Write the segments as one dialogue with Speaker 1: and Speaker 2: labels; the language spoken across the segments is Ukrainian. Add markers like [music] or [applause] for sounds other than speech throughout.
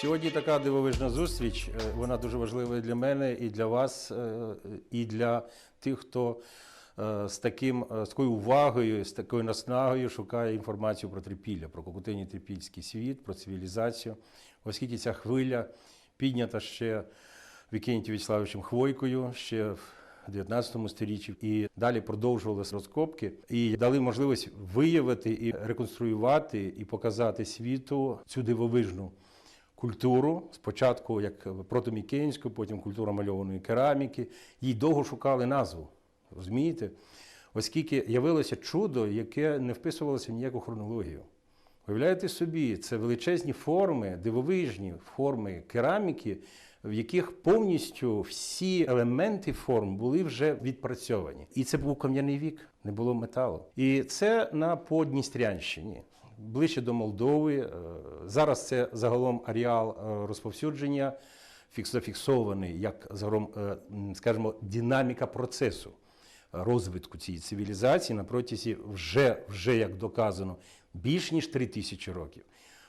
Speaker 1: Сьогодні така дивовижна зустріч. Е, Вона дуже важлива і для мене, і для вас, е, і для тих, хто е, з таким з такою увагою, з такою наснагою шукає інформацію про трипілля, про кокутиній трипільський світ, про цивілізацію. Оскільки ця хвиля піднята ще Вікентієм Вячеславовичем Хвойкою, ще в 19 сторіччі, і далі продовжувалися розкопки і дали можливість виявити і реконструювати і показати світу цю дивовижну культуру. Спочатку як протомікенську, потім культура мальованої кераміки. Їй довго шукали назву. Розумієте? Оскільки явилося чудо, яке не вписувалося в ніяку хронологію. Уявляєте собі, це величезні форми, дивовижні форми кераміки, в яких повністю всі елементи форм були вже відпрацьовані. І це був кам'яний вік, не було металу. І це на Подністрянщині, ближче до Молдови. Е, Зараз це загалом аріал е, розповсюдження, фікс- зафіксований як загалом, е, скажімо, динаміка процесу розвитку цієї цивілізації на протязі вже, вже як доказано, більш ніж три тисячі років.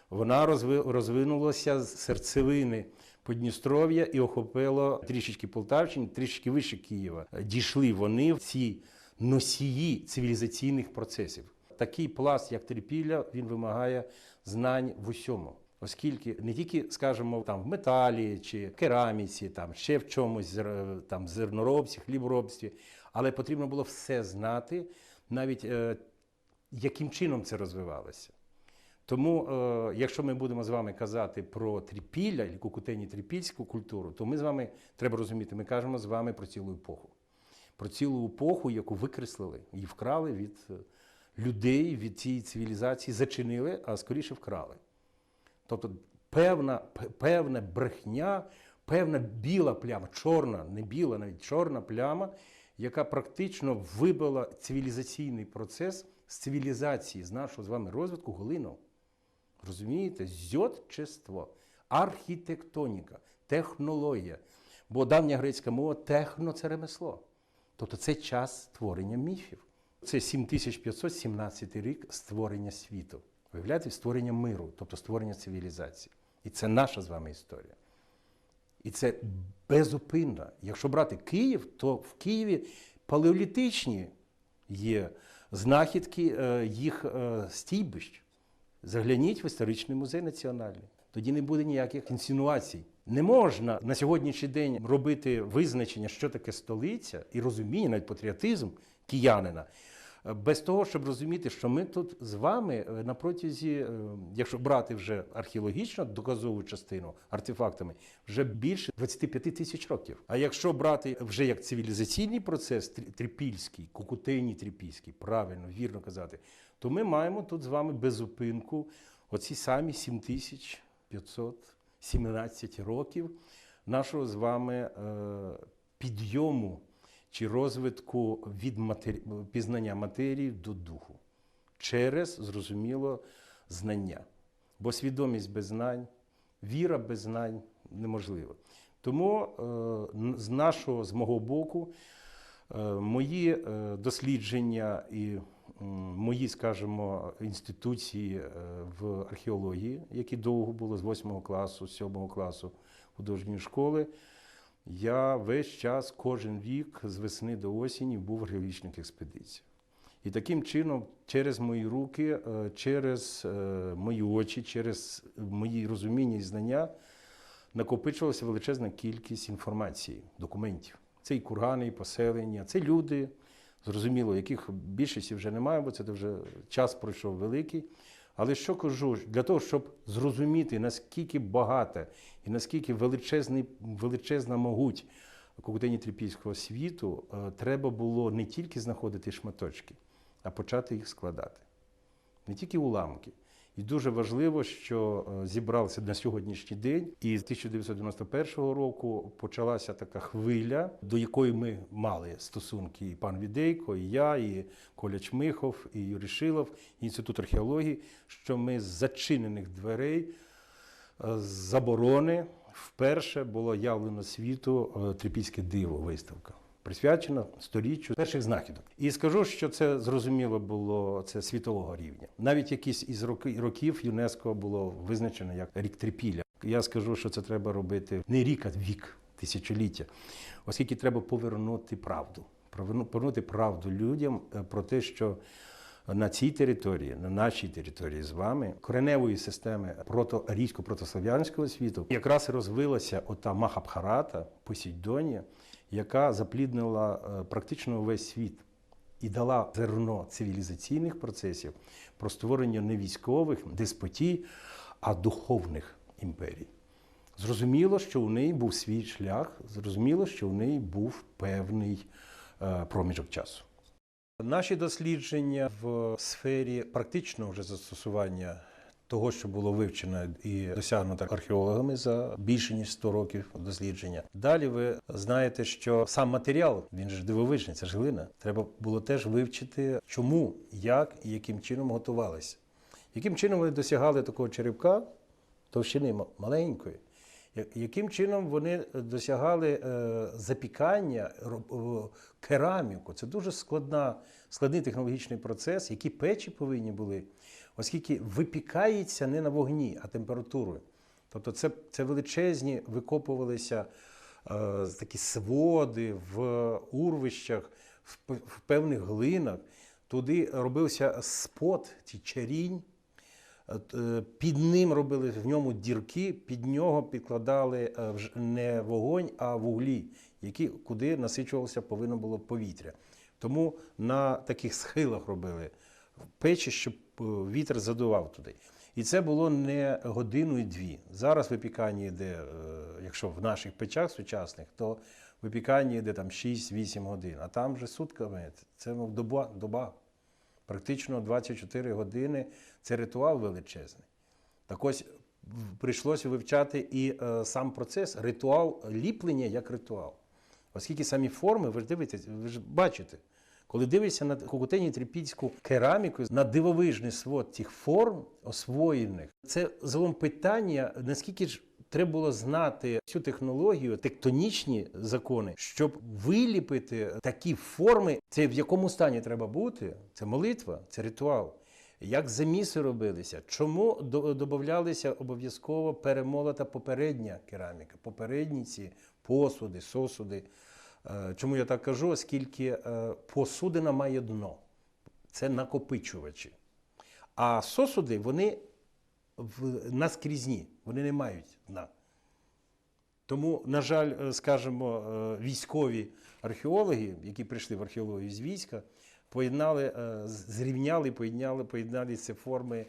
Speaker 1: Вона розви- розвинулася з серцевини Подністров'я і охопила трішечки Полтавщини, трішечки вище Києва. Дійшли вони в ці носії цивілізаційних процесів. Такий пласт, як трипілля, він вимагає знань в усьому. Оскільки не тільки, скажімо, там в металі чи кераміці, там ще в чомусь там зерноробстві, хліборобстві, але потрібно було все знати, навіть е, яким чином це розвивалося. Тому, е, якщо ми будемо з вами казати про трипілля, або кукутені трипільську культуру, то ми з вами треба розуміти, ми кажемо з вами про цілу епоху. Про цілу епоху, яку викреслили і вкрали від е, людей, від цієї цивілізації, зачинили, а скоріше вкрали. Тобто певна, певна брехня, певна біла пляма, чорна, не біла, навіть чорна пляма, яка практично вибила цивілізаційний процес з цивілізації, з нашого з вами розвитку глину. Розумієте? Зьотчество, архітектоніка, технологія. Бо давня грецька мова техно це ремесло. Тобто це час створення міфів. Це 7517 рік створення світу. Виявляєте, створення миру, тобто створення цивілізації. І це наша з вами історія. І це безупинно. Якщо брати Київ, то в Києві палеолітичні є знахідки е, їх е, стійбищ. Загляніть в історичний музей національний. Тоді не буде ніяких інсинуацій. Не можна на сьогоднішній день робити визначення, що таке столиця, і розуміння, навіть патріотизм киянина, е, без того, щоб розуміти, що ми тут з вами е, на протязі, е, якщо брати вже археологічно доказову частину артефактами, вже більше 25 тисяч років. А якщо брати вже як цивілізаційний процес, трипільський, кукутейній трипільський, правильно, вірно казати, то ми маємо тут з вами безупинку оці самі 7517 років нашого з вами підйому чи розвитку від матері... пізнання матерії до духу через, зрозуміло, знання. Бо свідомість без знань, віра без знань неможлива. Тому е, з нашого, з мого боку, е, мої е, дослідження і мої, скажімо, інституції в археології, які довго були з 8 класу, з 7 класу художньої школи, я весь час, кожен рік, з весни до осені, був в археологічних експедиціях. І таким чином, через мої руки, е, через е, мої очі, через мої розуміння і знання накопичувалася величезна кількість інформації, документів. Це і кургани, і поселення, це люди, зрозуміло, яких більшості вже немає, бо це вже час пройшов великий. Але що кажу, для того, щоб зрозуміти, наскільки багата і наскільки величезний, величезна могуть кокутені трипільського світу, е, треба було не тільки знаходити шматочки, а почати їх складати. Не тільки уламки. І дуже важливо, що е, зібралися на сьогоднішній день, і з 1991 року почалася така хвиля, до якої ми мали стосунки і пан Відейко, і я, і Коля Чмихов, і Юрій Шилов, і Інститут археології, що ми з зачинених дверей е, з заборони вперше було явлено світу е, Трипільське диво виставка. Присвячена сторіччю перших знахідок. І скажу, що це зрозуміло було це світового рівня. Навіть якісь із років ЮНЕСКО було визначено як рік трипілля. Я скажу, що це треба робити не рік, а вік, тисячоліття, оскільки треба повернути правду. Повернути правду людям е, про те, що на цій території, на нашій території з вами, кореневої системи прото арійсько-протослав'янського світу, якраз розвилася ота Махабхарата, Посейдонія, яка запліднила е, практично весь світ і дала зерно цивілізаційних процесів про створення не військових деспотій, а духовних імперій. Зрозуміло, що у неї був свій шлях, зрозуміло, що у неї був певний е, проміжок часу. Наші дослідження в сфері практичного вже застосування того, що було вивчено і досягнуто археологами за більше ніж 100 років дослідження. Далі ви знаєте, що сам матеріал він ж дивовижний, це ж глина. Треба було теж вивчити, чому, як і яким чином готувалися. Яким чином вони досягали такого черепка товщини маленької. Яким чином вони досягали е, запікання кераміку? Це дуже складна, складний технологічний процес, які печі повинні були, оскільки випікається не на вогні, а температурою. Тобто це, це величезні викопувалися е, такі своди в урвищах, в, в певних глинах. Туди робився спот, ці чарінь. Е, Під ним робили в ньому дірки, під нього підкладали е, не вогонь, а вуглі, які, куди насичувалося повинно було повітря. Тому на таких схилах робили печі, щоб е, вітер задував туди. І це було не годину і дві. Зараз випікання йде, е, якщо в наших печах сучасних, то випікання йде там 6-8 годин, а там вже сутками. Це ну, доба, доба. Практично 24 години це ритуал величезний. Так ось прийшлося вивчати і е, сам процес, ритуал ліплення як ритуал. Оскільки самі форми, ви ж дивитесь, ви ж бачите, коли дивишся на кукутені трипільську кераміку, на дивовижний свод цих форм освоєних, це загалом питання, наскільки ж треба було знати всю технологію, тектонічні закони, щоб виліпити такі форми, це в якому стані треба бути? Це молитва, це ритуал. Як заміси робилися? Чому до- додавалися обов'язково перемолота попередня кераміка, попередні ці посуди, сосуди? Е, Чому я так кажу? Оскільки е, посудина має дно, це накопичувачі. А сосуди, вони наскрізні, вони не мають дна. Тому, на жаль, е, скажімо, військові археологи, які прийшли в археологію з війська, поєднали, зрівняли, поєднали, поєднали ці форми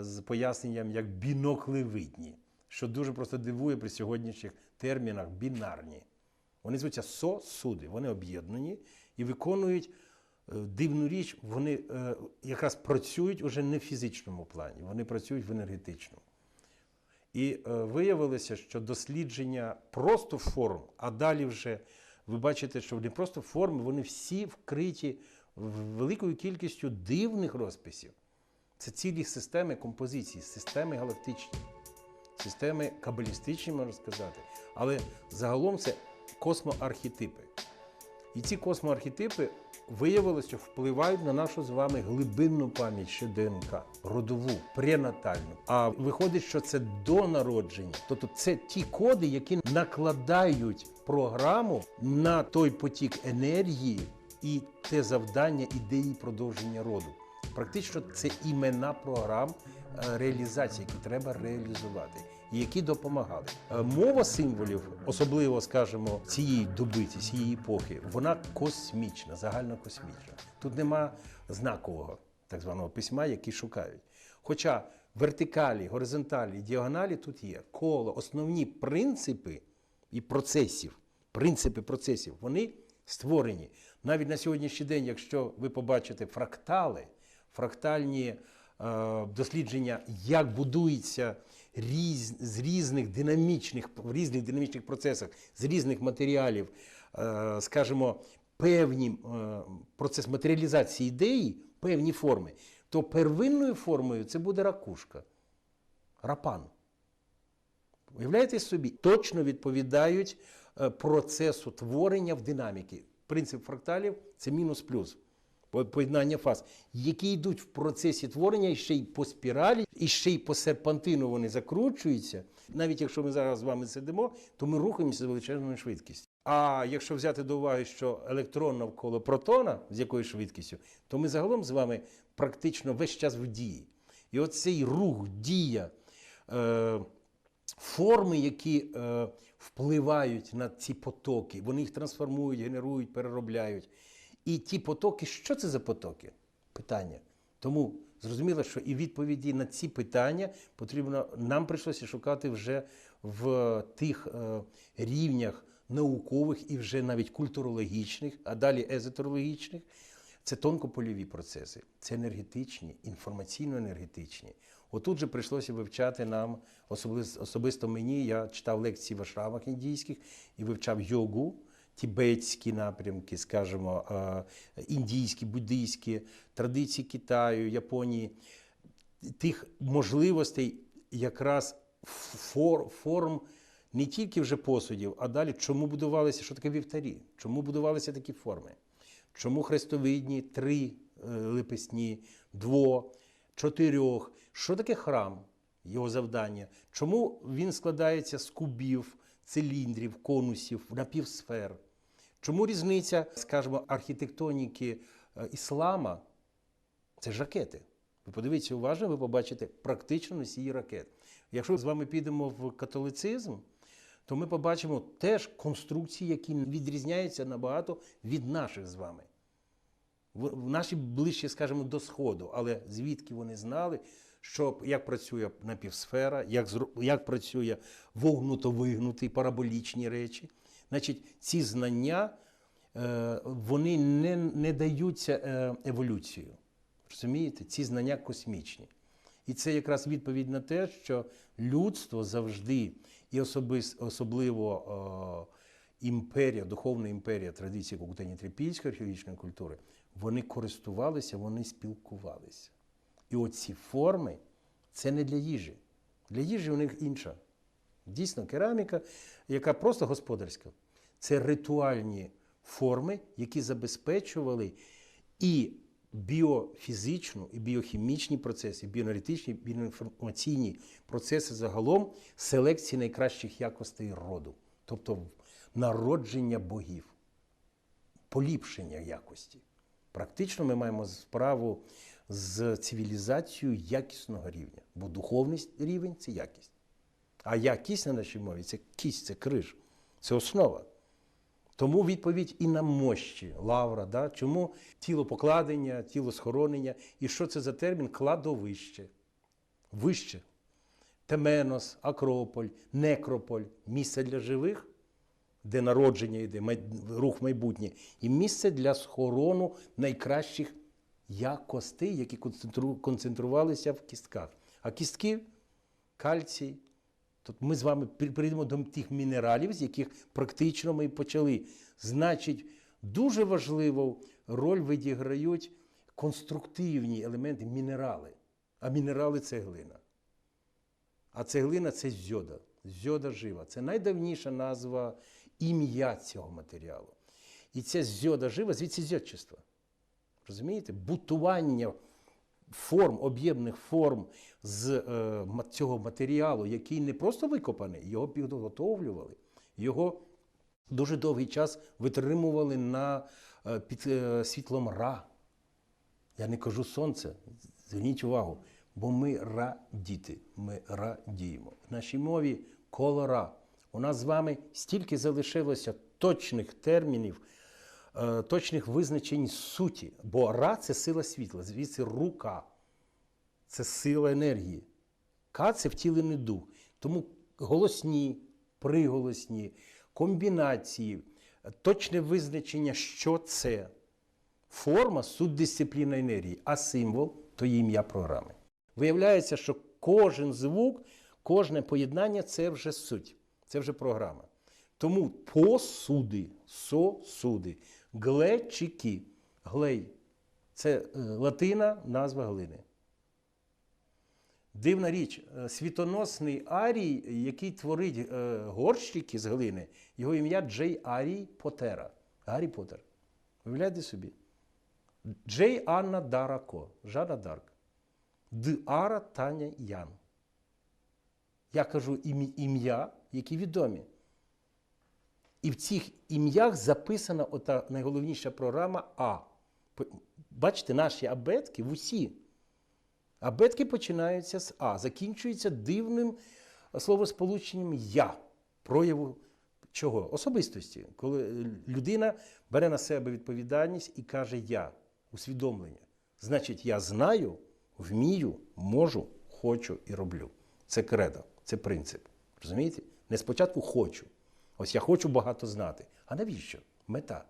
Speaker 1: з поясненням як біноклевидні, що дуже просто дивує при сьогоднішніх термінах бінарні. Вони звуться сосуди, вони об'єднані і виконують е, дивну річ, вони е, якраз працюють уже не в фізичному плані, вони працюють в енергетичному. І е, виявилося, що дослідження просто форм, а далі вже ви бачите, що не просто форми, вони всі вкриті великою кількістю дивних розписів. Це цілі системи композиції, системи галактичні, системи кабалістичні, можна сказати. Але загалом це космоархетипи. І ці космоархетипи виявилося, впливають на нашу з вами глибинну пам'ять ще ДНК, родову, пренатальну. А виходить, що це до народження. Тобто це ті коди, які накладають програму на той потік енергії і те завдання ідеї продовження роду. Практично це імена програм е, реалізації, які треба реалізувати, які допомагали. Е, Мова символів, особливо, скажімо, цієї доби, цієї епохи, вона космічна, загальнокосмічна. Тут нема знакового так званого письма, який шукають. Хоча вертикалі, горизонталі, діагоналі тут є коло, основні принципи і процесів, принципи процесів, вони створені. Навіть на сьогоднішній день, якщо ви побачите фрактали, фрактальні е, дослідження, як будується різ, з різних динамічних, в різних динамічних процесах, з різних матеріалів, е, скажімо, певні е, процес матеріалізації ідеї, певні форми, то первинною формою це буде ракушка, рапан. Уявляєте собі, точно відповідають е, процесу творення в динаміки. Принцип фракталів це мінус-плюс. по- Поєднання фаз, які йдуть в процесі творення і ще й по спіралі, і ще й по серпантину вони закручуються, Навіть якщо ми зараз з вами сидимо, то ми рухаємося з величезною швидкістю. А якщо взяти до уваги, що електрон навколо протона з якою швидкістю, то ми загалом з вами практично весь час в дії. І оцей рух, дія, е, форми, які е, впливають на ці потоки, вони їх трансформують, генерують, переробляють. І ті потоки, що це за потоки? Питання. Тому зрозуміло, що і відповіді на ці питання потрібно нам прийшлося шукати вже в тих е, рівнях наукових і вже навіть культурологічних, а далі езотерологічних. Це тонкопольові процеси, це енергетичні, інформаційно-енергетичні. Отут же прийшлося вивчати нам, особисто, мені, я читав лекції в ашрамах індійських і вивчав йогу, тібетські напрямки, скажімо, е, індійські, буддийські, традиції Китаю, Японії, тих можливостей якраз фор, форм не тільки вже посудів, а далі чому будувалися, що таке вівтарі, чому будувалися такі форми. Чому хрестовидні три е, липесні, дво, чотирьох? Що таке храм? Його завдання? Чому він складається з кубів, циліндрів, конусів, напівсфер? Чому різниця, скажімо, архітектоніки е, іслама? Це ж ракети. Ви подивіться уважно, ви побачите практично носії ракет. Якщо з вами підемо в католицизм, то ми побачимо теж конструкції, які відрізняються набагато від наших з вами. В наші ближче, скажімо, до Сходу, але звідки вони знали, що, як працює напівсфера, як, як працює вогнуто-вигнутий, параболічні речі. Значить, ці знання е, вони не, не даються е, еволюцією. Розумієте? Ці знання космічні. І це якраз відповідь на те, що людство завжди, і особис, особливо е, імперія, духовна імперія традиції Кокутені трипільської археологічної культури, вони користувалися, вони спілкувалися. І оці форми це не для їжі. Для їжі у них інша. Дійсно, кераміка, яка просто господарська. Це ритуальні форми, які забезпечували і біофізичну, і біохімічні процеси, і біоенергетичні, і біоінформаційні процеси загалом селекції найкращих якостей роду, тобто народження богів, поліпшення якості. Практично ми маємо справу з цивілізацією якісного рівня, бо духовний рівень це якість. А якість на нашій мові це кість, це криж, це основа. Тому відповідь і на мощі лавра. Да? Чому тіло покладення, тіло схоронення? І що це за термін? Кладовище. Вище. Теменос, Акрополь, Некрополь місце для живих, де народження йде, рух майбутнє, і місце для схорону найкращих якостей, які концентрувалися в кістках. А кістки кальцій, Тут ми з вами прийдемо до тих мінералів, з яких практично ми і почали. Значить, дуже важливу роль відіграють конструктивні елементи, мінерали. А мінерали це глина. А цеглина це зьода. Зьода жива. Це найдавніша назва ім'я цього матеріалу. І ця зьода жива, звідси зьодчество. Розумієте? Бутування форм, об'ємних форм з е, цього матеріалу, який не просто викопаний, його підготовлювали, його дуже довгий час витримували на е, під е, світлом ра. Я не кажу сонце, зверніть увагу, бо ми ра-діти, ми радіємо. В нашій мові колора. У нас з вами стільки залишилося точних термінів, точних визначень суті. Бо ра це сила світла, звідси рука. Це сила енергії. Ка це втілений дух. Тому голосні, приголосні, комбінації, точне визначення, що це. Форма суть дисципліна енергії, а символ то ім'я програми. Виявляється, що кожен звук, кожне поєднання це вже суть, це вже програма. Тому посуди, сосуди, глечики, глей це е, латина, назва глини. Дивна річ, е, світоносний Арій, який творить е, горщики з глини, його ім'я Джей Арій Потера. Гаррі Поттер. Уявляєте собі? Джей Анна Дарако, Жанна Дарк. Д. Ара Таня Ян. Я кажу ім'я, які відомі. І в цих ім'ях записана ота найголовніша програма А. Бачите, наші абетки в усі. Абетки починаються з А, закінчуються дивним словосполученням Я, прояву чого? Особистості. Коли е, людина бере на себе відповідальність і каже Я, усвідомлення. Значить, я знаю, вмію, можу, хочу і роблю. Це кредо, це принцип. Розумієте? Не спочатку хочу. Ось я хочу багато знати. А навіщо? Мета.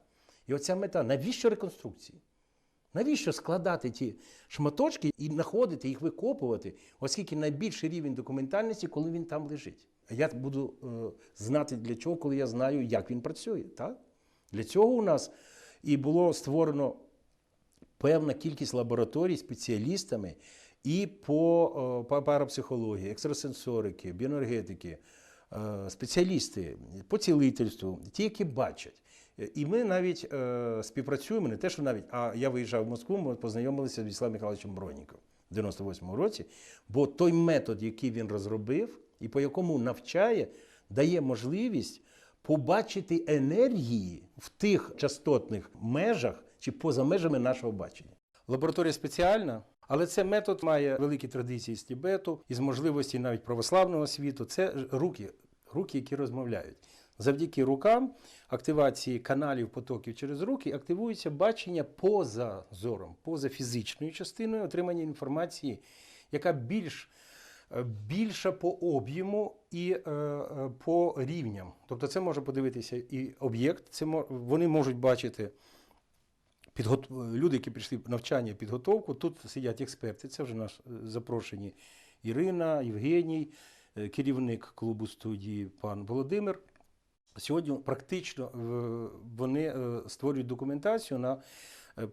Speaker 1: І оця мета, навіщо реконструкції? Навіщо складати ті шматочки і знаходити їх викопувати, оскільки найбільший рівень документальності, коли він там лежить. А я буду е, знати для чого, коли я знаю, як він працює. Так? Для цього у нас і було створено певна кількість лабораторій спеціалістами і по е, парапсихології, екстрасенсорики, біоенергетики, спеціалісти по цілительству, ті, які бачать. Е, І ми навіть е, співпрацюємо, не те, що навіть, а я виїжджав в Москву, ми познайомилися з Вячеславом Михайловичем Броніком в 98-му році, бо той метод, який він розробив і по якому навчає, дає можливість побачити енергії в тих частотних межах чи поза межами нашого бачення. Лабораторія спеціальна, але цей метод має великі традиції з Тібету і з можливості навіть православного світу. Це руки, руки, які розмовляють. Завдяки рукам активації каналів потоків через руки активується бачення поза зором, поза фізичною частиною отримання інформації, яка більш е, більша по об'єму і е, е, по рівням. Тобто це може подивитися і об'єкт, це вони можуть бачити підгот... люди, які прийшли навчання, підготовку. Тут сидять експерти. Це вже наш е, запрошені Ірина, Євгеній, е, керівник клубу студії пан Володимир. Сьогодні практично е, вони створюють документацію на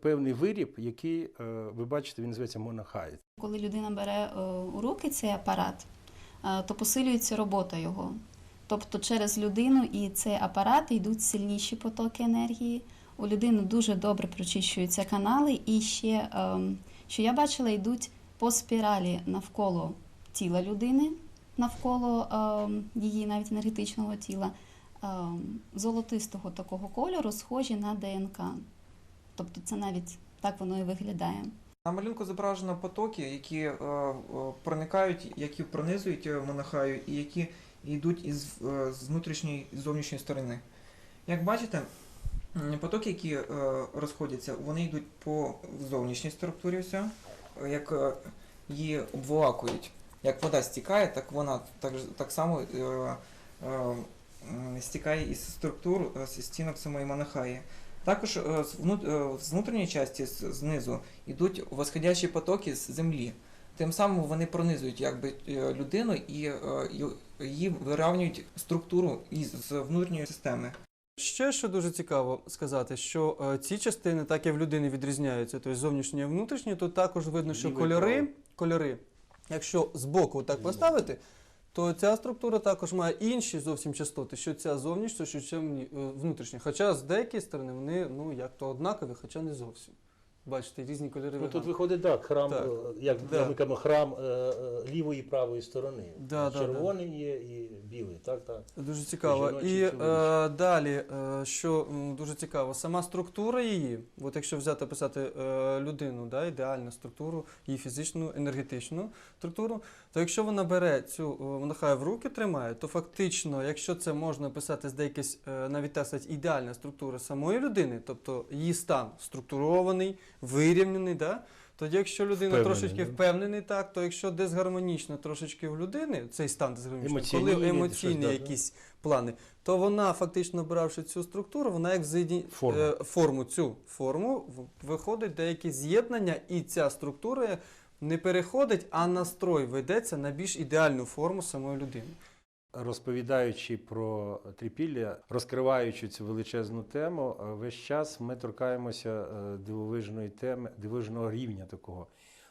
Speaker 1: певний виріб, який ви бачите, він називається монахай.
Speaker 2: Коли людина бере у руки цей апарат, то посилюється робота його. Тобто через людину і цей апарат йдуть сильніші потоки енергії. У людини дуже добре прочищуються канали, і ще, ем, що я бачила, йдуть по спіралі навколо тіла людини, навколо ем, її навіть енергетичного тіла, ем, золотистого такого кольору, схожі на ДНК. Тобто це навіть так воно і виглядає.
Speaker 3: На малюнку зображено потоки, які е, е, проникають, які пронизують е, монахаю і які йдуть із з внутрішньої і зовнішньої сторони. Як бачите, потоки, які е, розходяться, вони йдуть по зовнішній структурі все, як е, її обволакують. Як вода стікає, так вона так, так само е, стікає із структур з стінок самої монахаї. Також з вну- з внутрішньої частини знизу йдуть восходящі потоки з землі. Тим самим вони пронизують якби людину і її вирівнюють структуру із з внутрішньої системи.
Speaker 4: Ще що дуже цікаво сказати, що е, ці частини, так і в людини відрізняються, тобто зовнішнє і внутрішнє, тут також видно, що кольори, кольори, якщо збоку так поставити, то ця структура також має інші зовсім частоти, що ця зовнішня, що ця е, внутрішня. Хоча з деякої сторони вони ну як то однакові, хоча не зовсім. Бачите, різні кольори.
Speaker 1: Ну, тут виходить так, храм,
Speaker 4: Так.
Speaker 1: е, як
Speaker 4: Да.
Speaker 1: ми кажемо, храм е, е, лівої і правої сторони.
Speaker 4: Да, да,
Speaker 1: Червоний є і білий, так, так.
Speaker 4: Дуже цікаво.
Speaker 1: Жіночі,
Speaker 4: І е, далі, що дуже цікаво, сама структура її, от якщо взяти писати людину, да, ідеальну структуру, її фізичну, енергетичну структуру, то якщо вона бере цю е, монахаю в руки тримає, то фактично, якщо це можна писати з деякись, е, навіть сказати, ідеальна структура самої людини, тобто її стан структурований, вирівняний, да, тоді якщо людина
Speaker 1: Впевнений,
Speaker 4: трошечки
Speaker 1: да.
Speaker 4: впевнений, так, то якщо дисгармонічно трошечки в людини, цей стан дисгармонічний,
Speaker 1: Емоційні
Speaker 4: коли емоційні
Speaker 1: щось, да,
Speaker 4: якісь плани, то вона фактично обравши цю структуру, вона як з'єдні...
Speaker 1: Форму.
Speaker 4: е, форму цю форму виходить деякі з'єднання, і ця структура не переходить, а настрой ведеться на більш ідеальну форму самої людини.
Speaker 1: Розповідаючи про трипілля, розкриваючи цю величезну тему, е, весь час ми торкаємося е, дивовижної теми, дивовижного рівня такого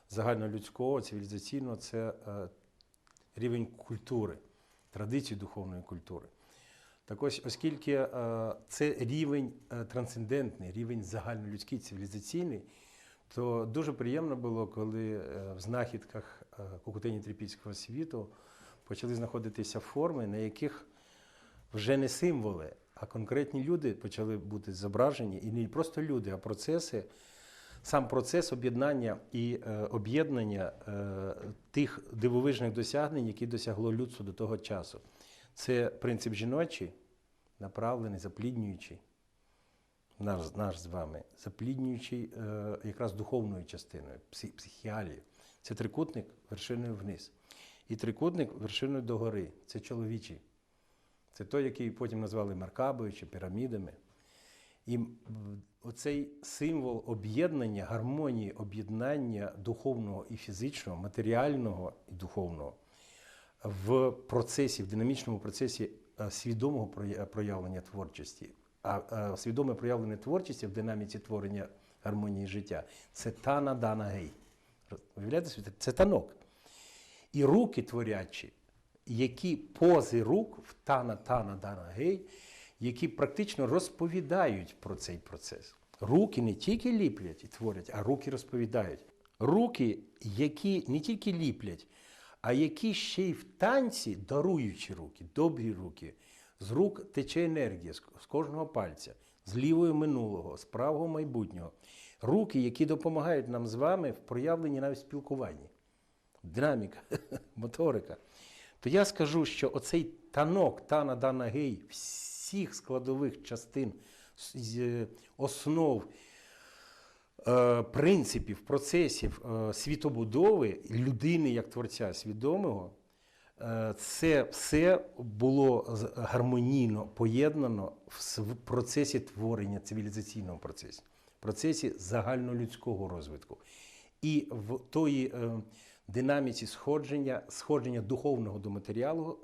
Speaker 1: загальнолюдського, цивілізаційного це е, рівень культури, традицій духовної культури. Так ось, оскільки це рівень трансцендентний, рівень загальнолюдський, цивілізаційний, то дуже приємно було, коли е, в знахідках е, Кукутині Трипільського світу почали знаходитися форми, на яких вже не символи, а конкретні люди почали бути зображені, і не просто люди, а процеси. Сам процес об'єднання і е, об'єднання тих дивовижних досягнень, які досягло людство до того часу. Це принцип жіночий, направлений, запліднюючий, наш, наш з вами, запліднюючий е, якраз духовною частиною, псих, психіалією. Це трикутник вершиною вниз. І трикутник вершиною догори. Це чоловічий. Це той, який потім назвали Меркабою чи пірамідами. І оцей символ об'єднання, гармонії, об'єднання духовного і фізичного, матеріального і духовного в процесі, в динамічному процесі е, свідомого проявлення творчості. А свідоме проявлення творчості в динаміці творення гармонії життя це тана дана гей. Уявляєте собі? Це танок. І руки творячі, які пози рук в тана тана дана гей, які практично розповідають про цей процес. Руки не тільки ліплять і творять, а руки розповідають. Руки, які не тільки ліплять, а які ще й в танці даруючі руки, добрі руки. З рук тече енергія з кожного пальця, з лівого минулого, з правого майбутнього. Руки, які допомагають нам з вами в проявленні навіть спілкуванні динаміка, [laughs] моторика, то я скажу, що оцей танок, тана дана гей всіх складових частин, основ, е, принципів, процесів е, світобудови людини як творця свідомого, це все було гармонійно поєднано в процесі творення, цивілізаційному процесі, процесі загальнолюдського розвитку. І в тої е, динаміці сходження, сходження духовного до матеріалу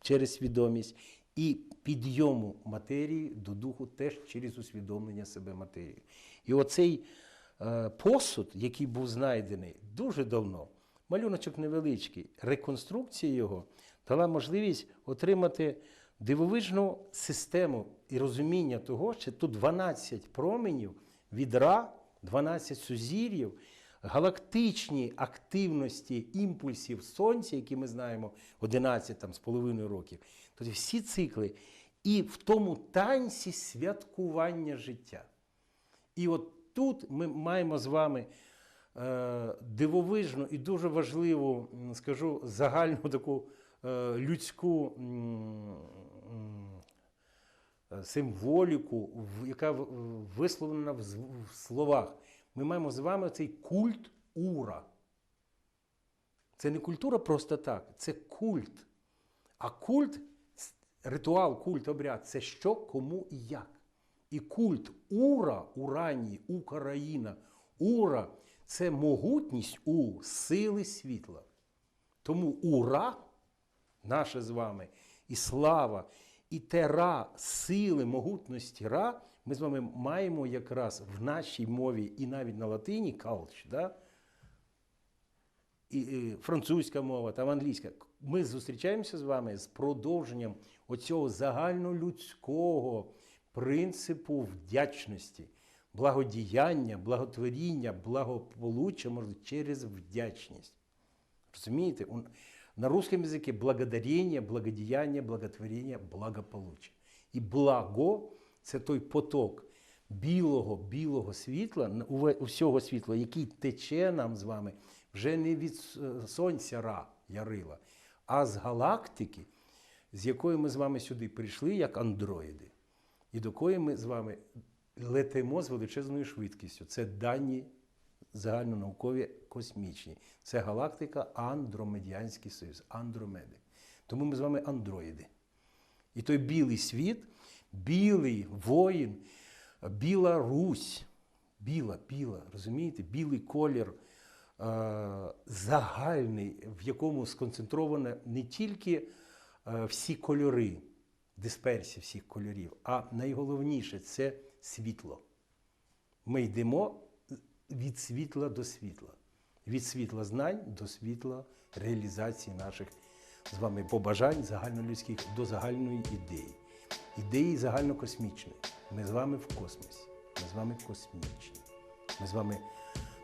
Speaker 1: через свідомість і підйому матерії до духу теж через усвідомлення себе матерії. І оцей е, посуд, який був знайдений дуже давно, малюночок невеличкий, реконструкція його дала можливість отримати дивовижну систему і розуміння того, що тут 12 променів від Ра, 12 сузір'їв, галактичні активності імпульсів Сонця, які ми знаємо 11 там, з половиною років. Тобто всі цикли. І в тому танці святкування життя. І от тут ми маємо з вами дивовижну і дуже важливу, скажу, загальну таку е, людську е, символіку, яка висловлена в, словах. Ми маємо з вами цей культ ура. Це не культура просто так, це культ. А культ, ритуал, культ, обряд це що, кому і як. І культ ура, уранії, Україна, ура це могутність у сили світла. Тому ура, наше з вами, і слава, і те ра, сили, могутності ра, ми з вами маємо якраз в нашій мові і навіть на латині калч, да? і, і французька мова, там англійська. Ми зустрічаємося з вами з продовженням оцього загальнолюдського принципу вдячності, благодіяння, благотворіння, благополуччя можна через вдячність. Розумієте? На русском языке благодарение, благодіяння, благотворіння, благополуччя. І благо це той поток білого, білого світла, усього світла, який тече нам з вами вже не від сонця ра, ярила, а з галактики, з якої ми з вами сюди прийшли, як андроїди, і до якої ми з вами летимо з величезною швидкістю. Це дані загальнонаукові космічні. Це галактика Андромедіанський Союз, Андромеди. Тому ми з вами андроїди. І той білий світ, білий воїн, біла Русь, біла, біла, розумієте, білий колір е, загальний, в якому сконцентровано не тільки е, всі кольори, дисперсія всіх кольорів, а найголовніше це світло. Ми йдемо від світла до світла, від світла знань до світла реалізації наших з вами побажань загальнолюдських до загальної ідеї. Ідеї загальнокосмічної. Ми з вами в космосі, ми з вами космічні. Ми з вами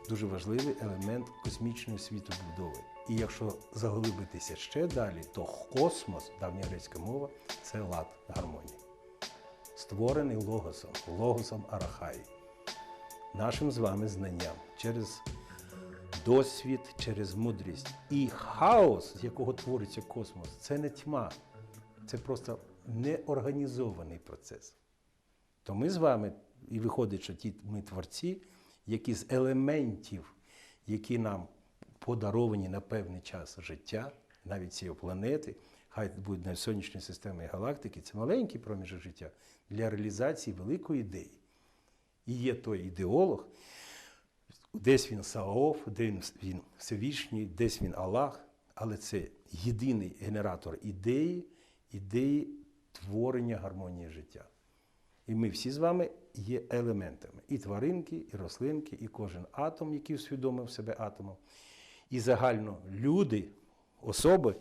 Speaker 1: дуже важливий елемент космічної світобудови. І якщо заглибитися ще далі, то космос, давньогрецька мова, це лад гармонії. Створений логосом, логосом Арахаї. Нашим з вами знанням через досвід, через мудрість. І хаос, з якого твориться космос, це не тьма, це просто неорганізований процес. То ми з вами, і виходить, що ті ми творці, які з елементів, які нам подаровані на певний час життя, навіть цієї планети, хай будуть на сонячній системі галактики, це маленький проміжок життя для реалізації великої ідеї. І є той ідеолог, десь він Саоф, десь він Всевишній, десь він Аллах, але це єдиний генератор ідеї, ідеї творення гармонії життя. І ми всі з вами є елементами. І тваринки, і рослинки, і кожен атом, який усвідомив себе атомом. І загально люди, особи,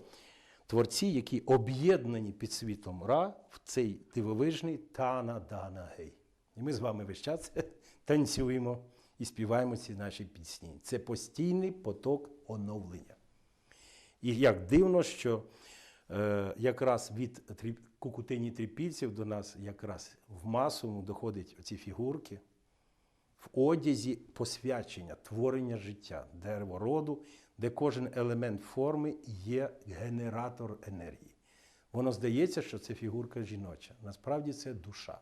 Speaker 1: творці, які об'єднані під світом Ра в цей дивовижний Тана Дана Гей. І ми з вами весь час [laughs] танцюємо і співаємо ці наші пісні. Це постійний поток оновлення. І як дивно, що е, якраз від кукутині трипільців до нас якраз в масовому доходять оці фігурки в одязі посвячення, творення життя, дерево роду, де кожен елемент форми є генератор енергії. Воно здається, що це фігурка жіноча. Насправді це душа.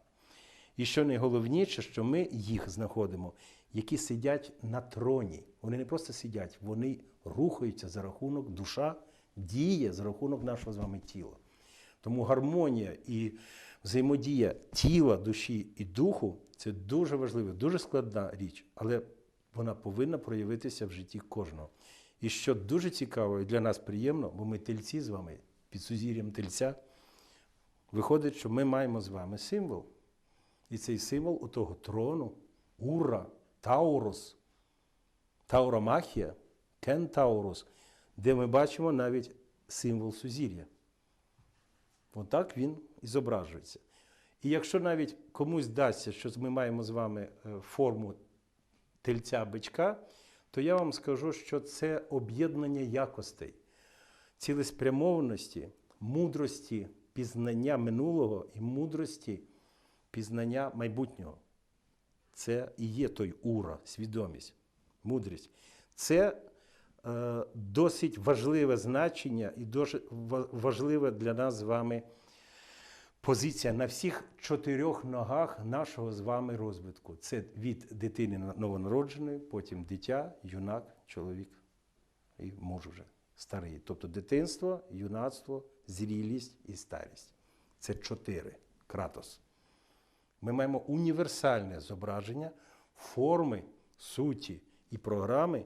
Speaker 1: І що найголовніше, що ми їх знаходимо, які сидять на троні. Вони не просто сидять, вони рухаються за рахунок душа, діє за рахунок нашого з вами тіла. Тому гармонія і взаємодія тіла, душі і духу це дуже важливо, дуже складна річ, але вона повинна проявитися в житті кожного. І що дуже цікаво і для нас приємно, бо ми тельці з вами під сузір'ям тельця, виходить, що ми маємо з вами символ. І цей символ у того трону, Ура, Таурус, Тауромахія, Кентаурус, де ми бачимо навіть символ сузір'я. Отак він і зображується. І якщо навіть комусь дасться, що ми маємо з вами е, форму тельця бичка, то я вам скажу, що це об'єднання якостей, цілеспрямованості, мудрості, пізнання минулого і мудрості пізнання майбутнього. Це і є той ура, свідомість, мудрість. Це е, досить важливе значення і дуже ва- важлива для нас з вами позиція на всіх чотирьох ногах нашого з вами розвитку. Це від дитини новонародженої, потім дитя, юнак, чоловік і муж вже старий. Тобто дитинство, юнацтво, зрілість і старість. Це чотири кратос. Ми маємо універсальне зображення форми, суті і програми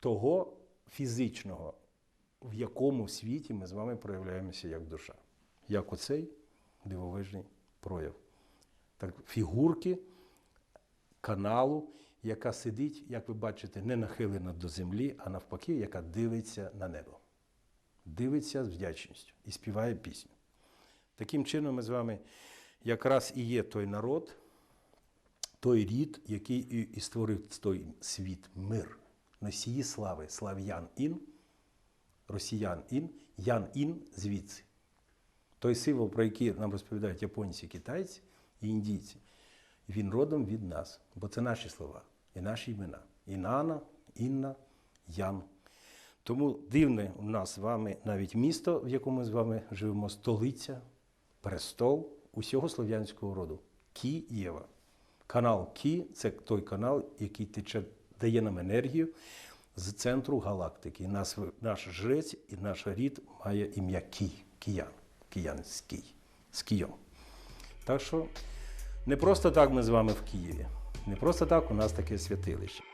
Speaker 1: того фізичного, в якому світі ми з вами проявляємося як душа. Як оцей дивовижний прояв. Так, фігурки каналу, яка сидить, як ви бачите, не нахилена до землі, а навпаки, яка дивиться на небо. Дивиться з вдячністю і співає пісню. Таким чином, ми з вами якраз і є той народ, той рід, який і, створив той світ, мир, носії слави, слав'ян ін, росіян ін, ян ін звідси. Той символ, про який нам розповідають японці, китайці і індійці, він родом від нас, бо це наші слова і наші імена. Інана, Інна, Ян. Тому дивне у нас з вами навіть місто, в якому ми з вами живемо, столиця, престол усього слов'янського роду Києва. Канал Кі це той канал, який тече, дає нам енергію з центру галактики. Наш, наш жрець і наш рід має ім'я Кі, Киян, Киянський, з Києм. Так що не просто так ми з вами в Києві, не просто так у нас таке святилище.